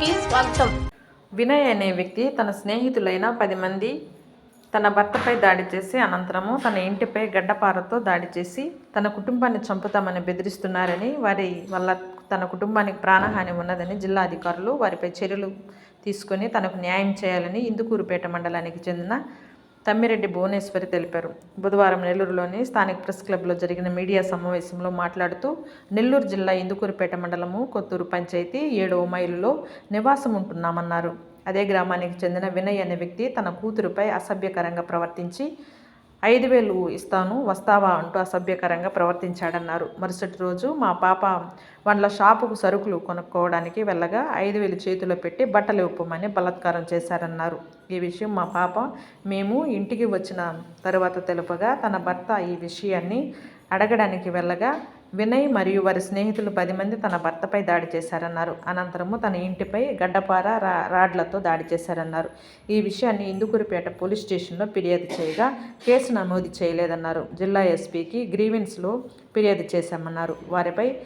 కి స్వాగతం. వినయ్ అనే వ్యక్తి తన స్నేహితులైన పది మంది తన భర్తపై దాడి చేసి అనంతరము తన ఇంటిపై గడ్డపారతో దాడి చేసి తన కుటుంబాన్ని చంపుతామని బెదిరిస్తున్నారని వారి వల్ల తన కుటుంబానికి ప్రాణహాని ఉన్నదని జిల్లా అధికారులు వారిపై చర్యలు తీసుకొని తనకు న్యాయం చేయాలని ఇందుకూరుపేట మండలానికి చెందిన తమ్మిరెడ్డి భువనేశ్వరి తెలిపారు. బుధవారం నెల్లూరులోని స్థానిక ప్రెస్ క్లబ్లో జరిగిన మీడియా సమావేశంలో మాట్లాడుతూ నెల్లూరు జిల్లా ఇందుకూరుపేట మండలము కొత్తూరు పంచాయతీ ఏడవ మైలులో నివాసం ఉంటున్నామన్నారు అదే గ్రామానికి చెందిన వినయ్ అనే వ్యక్తి తన కూతురుపై అసభ్యకరంగా ప్రవర్తించి ఐదు వేలు ఇస్తాను వస్తావా అంటూ అసభ్యకరంగా ప్రవర్తించాడన్నారు. మరుసటి రోజు మా పాప వాళ్ళ షాపుకు సరుకులు కొనుక్కోవడానికి వెళ్ళగా ఐదు వేలు చేతిలో పెట్టి బట్టలు ఇవ్వమని బలాత్కారం చేశారన్నారు. ఈ విషయం మా పాప మేము ఇంటికి వచ్చిన తరువాత తెలుపగా తన భర్త ఈ విషయాన్ని అడగడానికి వెళ్ళగా వినయ్ మరియు వారి స్నేహితులు పది మంది తన భర్తపై దాడి చేశారన్నారు. అనంతరము తన ఇంటిపై గడ్డపార రా రాడ్లతో దాడి చేశారన్నారు. ఈ విషయాన్ని ఇందుకూరుపేట పోలీస్ స్టేషన్లో ఫిర్యాదు చేయగా కేసు నమోదు చేయలేదన్నారు. జిల్లా ఎస్పీకి గ్రీవెన్స్లో ఫిర్యాదు చేశామన్నారు. వారిపై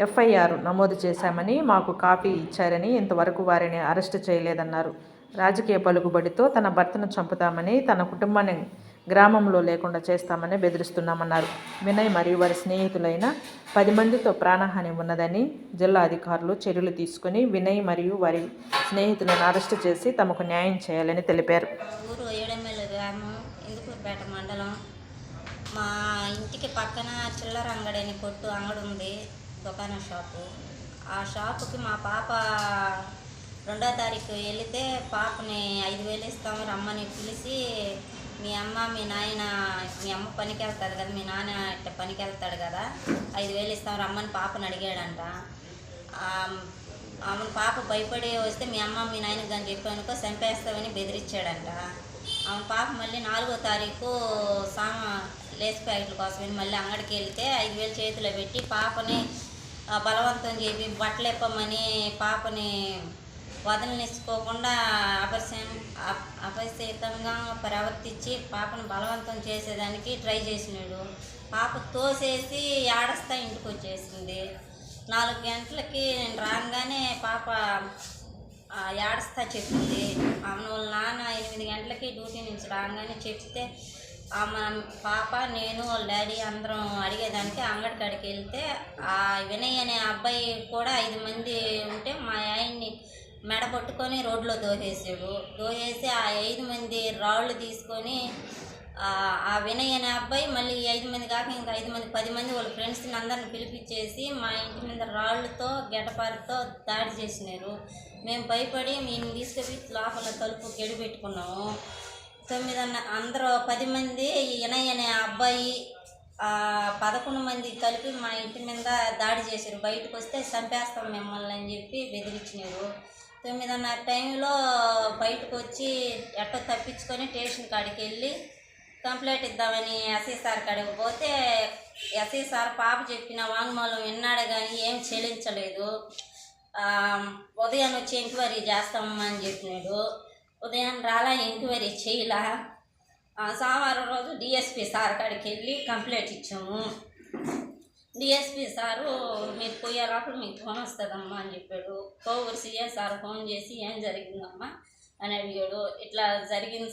ఎఫ్ఐఆర్ నమోదు చేశామని మాకు కాపీ ఇచ్చారని ఇంతవరకు వారిని అరెస్టు చేయలేదన్నారు. రాజకీయ పలుకుబడితో తన భర్తను చంపుతామని తన కుటుంబాన్ని గ్రామంలో లేకుండా చేస్తామని బెదిరిస్తున్నామన్నారు. వినయ్ మరియు వారి స్నేహితులైన పది మందితో ప్రాణహాని ఉన్నదని జిల్లా అధికారులు చర్యలు తీసుకుని వినయ్ మరియు వారి స్నేహితులను అరెస్టు చేసి తమకు న్యాయం చేయాలని తెలిపారు. ఊరు గ్రామం మండలం. మా ఇంటికి పక్కన చిల్లర అంగడి అని కొట్టు అంగడి ఉంది దుకాణ షాపు. ఆ షాపుకి మా పాప రెండో తారీఖు వెళితే పాపని ఐదు వేలు ఇస్తాము రమ్మని పిలిచి మీ అమ్మ మీ నాయన మీ అమ్మ పనికి వెళ్తాడు కదా మీ నాన్న ఇట్ట పనికి వెళ్తాడు కదా ఐదు వేలు ఇస్తాం రమ్మని పాపని అడిగాడంట. ఆ, ఆమె పాప భయపడి వస్తే మీ అమ్మ మీ నాయనకు కానీ చెప్పానుకో చంపేస్తామని బెదిరించాడంట ఆమె పాప మళ్ళీ నాలుగో తారీఖు సామ లేస్ ప్యాకెట్ల కోసమని మళ్ళీ అంగడికి వెళ్తే ఐదు వేలు చేతిలో పెట్టి పాపని బలవంతం చేపి బట్టలు ఇప్పమని పాపని వదలనిసుకోకుండా అపరిశం అప- అపరిచితంగా ప్రవర్తించి పాపను బలవంతం చేసేదానికి ట్రై చేసినాడు. పాప తోసేసి ఏడస్తా ఇంటికి వచ్చేసింది నాలుగు గంటలకి నేను రాగానే పాప ఏడస్తా చెప్పింది. వాళ్ళ నాన్న ఎనిమిది గంటలకి డ్యూటీ నుంచి రాగానే చెప్తే మన పాప నేను వాళ్ళ డాడీ అందరం అడిగేదానికి అంగడి కాడికి వెళ్తే ఆ వినయ్ అనే అబ్బాయి కూడా ఐదు మంది ఉంటే మా ఆయన్ని మెడ పట్టుకొని రోడ్లో దోహేసాడు దోసేసి ఆ ఐదు మంది రాళ్ళు తీసుకొని ఆ వినయ్ అనే అబ్బాయి మళ్ళీ ఐదు మంది కాక ఇంకా ఐదు మంది పది మంది వాళ్ళ ఫ్రెండ్స్ని అందరిని పిలిపించేసి మా ఇంటి మీద రాళ్ళతో గడ్డపారతో దాడి చేసినారు. మేము భయపడి మేము తీసుకుపోయి లోపల తలుపు గడి పెట్టుకున్నాము. తొమ్మిదన్న అందరూ పది మంది వినయ్ అనే అబ్బాయి పదకొండు మంది కలిపి మా ఇంటి మీద దాడి చేశారు. బయటకు వస్తే చంపేస్తాం మిమ్మల్ని అని చెప్పి బెదిరించినారు. తొమ్మిదిన్నర టైంలో బయటకు వచ్చి ఎట్ట తప్పించుకొని స్టేషన్ కాడికి వెళ్ళి కంప్లైంట్ ఇద్దామని ఎస్ఐ సార్ కాడికి పోతే ఎస్ఐ సార్ పాప చెప్పిన వాంగ్మూలం విన్నాడు కానీ ఏం చెల్లించలేదు. ఉదయం వచ్చి ఎంక్వైరీ చేస్తామని అని చెప్పినాడు. ఉదయం రాలా ఎంక్వైరీ చేయలా. సోమవారం రోజు డిఎస్పి సార్ కాడికి వెళ్ళి కంప్లైంట్ ఇచ్చాము. డిఎస్పి సారు మీరు పోయే లోపల మీకు ఫోన్ వస్తుందమ్మా అని చెప్పాడు. కోవూరు సీఎం సార్ ఫోన్ చేసి ఏం జరిగిందమ్మా అని అడిగాడు. ఇట్లా జరిగింది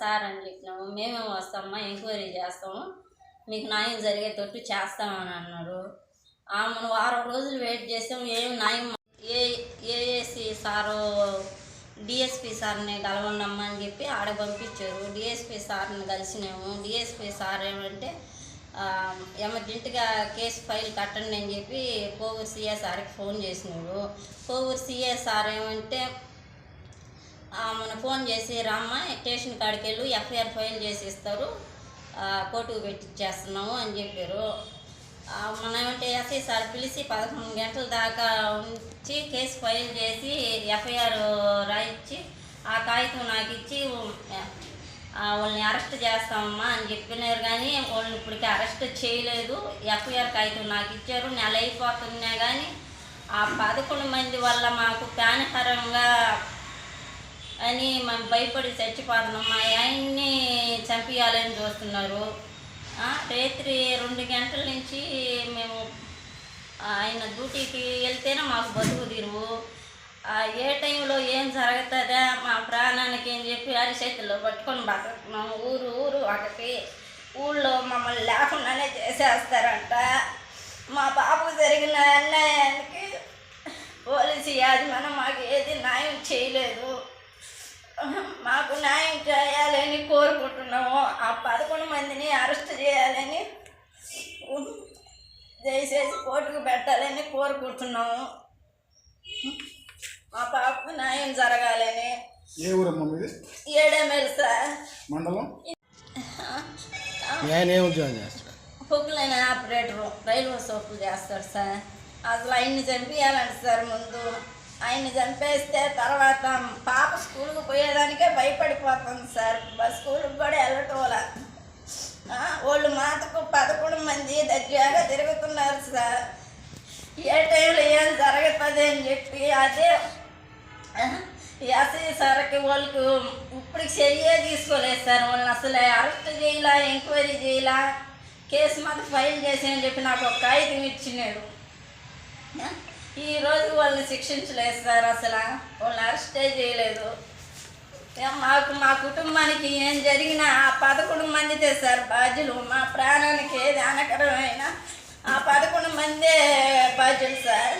సార్ అని చెప్పినాము. మేమే వస్తామమ్మా ఎంక్వైరీ చేస్తాము. మీకు న్యాయం జరిగేటట్టు చేస్తామని అన్నాడు. ఆమెను వారం రోజులు వెయిట్ చేసాం. ఏం న్యాయం ఏ ఏఎస్సి సారు డిఎస్పి సార్ని కలవండమ్మా అని చెప్పి ఆడ పంపించారు. డిఎస్పి సార్ని కలిసినాము. డిఎస్పి సార్ ఏమంటే ఎమర్జెంట్గా కేసు ఫైల్ కట్టండి అని చెప్పి కోవూరు సిఎస్ఆర్కి ఫోన్ చేసినాడు. కోవూరు సిఎస్ఆర్ ఏమంటే మన ఫోన్ చేసి రామ్మ స్టేషన్ కాడికి వెళ్ళి ఎఫ్ఐఆర్ ఫైల్ చేసి ఇస్తారు కోర్టుకు పెట్టిచ్చేస్తున్నాము అని చెప్పారు. మనం ఏమంటే ఎస్ఐ సార్ పిలిచి పదకొండు గంటల దాకా ఉంచి కేసు ఫైల్ చేసి ఎఫ్ఐఆర్ రాయించి ఆ కాగితం నాకు ఇచ్చి వాళ్ళని అరెస్ట్ చేస్తామమ్మా అని చెప్పినారు కానీ వాళ్ళని ఇప్పటికీ అరెస్ట్ చేయలేదు. ఎఫ్ఐఆర్ అయితే నాకు ఇచ్చారు. నెల అయిపోతున్నా కానీ ఆ పదకొండు మంది వల్ల మాకు ప్రాణకరంగా అని మేము భయపడి చచ్చిపోతున్నాం మా ఆయన్ని చంపించాలని చూస్తున్నారు. రాత్రి రెండు గంటల నుంచి మేము ఆయన డ్యూటీకి వెళ్తేనే మాకు బతుకు తీరువు. ఏ టైంలో ఏం జరుగుతుందా? మా ప్రాణానికి అని చెప్పి అరిచేతుల్లో పట్టుకొని బతుకుతున్నాం ఊరు ఊరు ఒకటి ఊళ్ళో మమ్మల్ని లేకుండానే చేసేస్తారంట. మా బాబు జరిగిన అన్యాయానికి పోలీసు యాజమాన్యం మాకు ఏది న్యాయం చేయలేదు. మాకు న్యాయం చేయాలని కోరుకుంటున్నాము. ఆ పదకొండు మందిని అరెస్ట్ చేయాలని దయచేసి కోర్టుకు పెట్టాలని కోరుకుంటున్నాము. మా పాపకు న్యాయం జరగాలని. ఏ ఊరమ్మా మీది? ఏడేమేలు సార్. మండలం? ఆయన ఏం ఉద్యోగం చేస్తాడు? పొక్కులైన ఆపరేటరు రైల్వే సోపులు చేస్తాడు సార్. అసలు ఆయన్ని చంపేయాలంట సార్ ముందు. ఆయన్ని చంపేస్తే తర్వాత పాప స్కూల్కి పోయేదానికే భయపడిపోతుంది సార్. బస్ స్కూల్కి కూడా వెళ్ళటం వల్ల. వాళ్ళు మాతకు పదకొండు మంది దగ్గరగా తిరుగుతున్నారు సార్. ఏ టైంలో ఏం జరుగుతుంది అని చెప్పి అదే ఎస్ఐ సార్కి వాళ్ళకు ఇప్పుడు చర్య తీసుకోలేదు సార్. వాళ్ళని అసలు అరెస్ట్ చేయాల ఎంక్వైరీ చేయాల? కేసు మాత్రం ఫైల్ చేసేయని చెప్పి నాకు ఒక కాగితం ఇచ్చినాడు. ఈరోజు వాళ్ళని శిక్షించలేదు సార్ అసలు. వాళ్ళని అరెస్టే చేయలేదు. మాకు మా కుటుంబానికి ఏం జరిగినా ఆ పదకొండు మందితే సార్ బాధ్యులు. మా ప్రాణానికి ఏది అనకరమైన ఆ పదకొండు మందే బాధ్యులు సార్.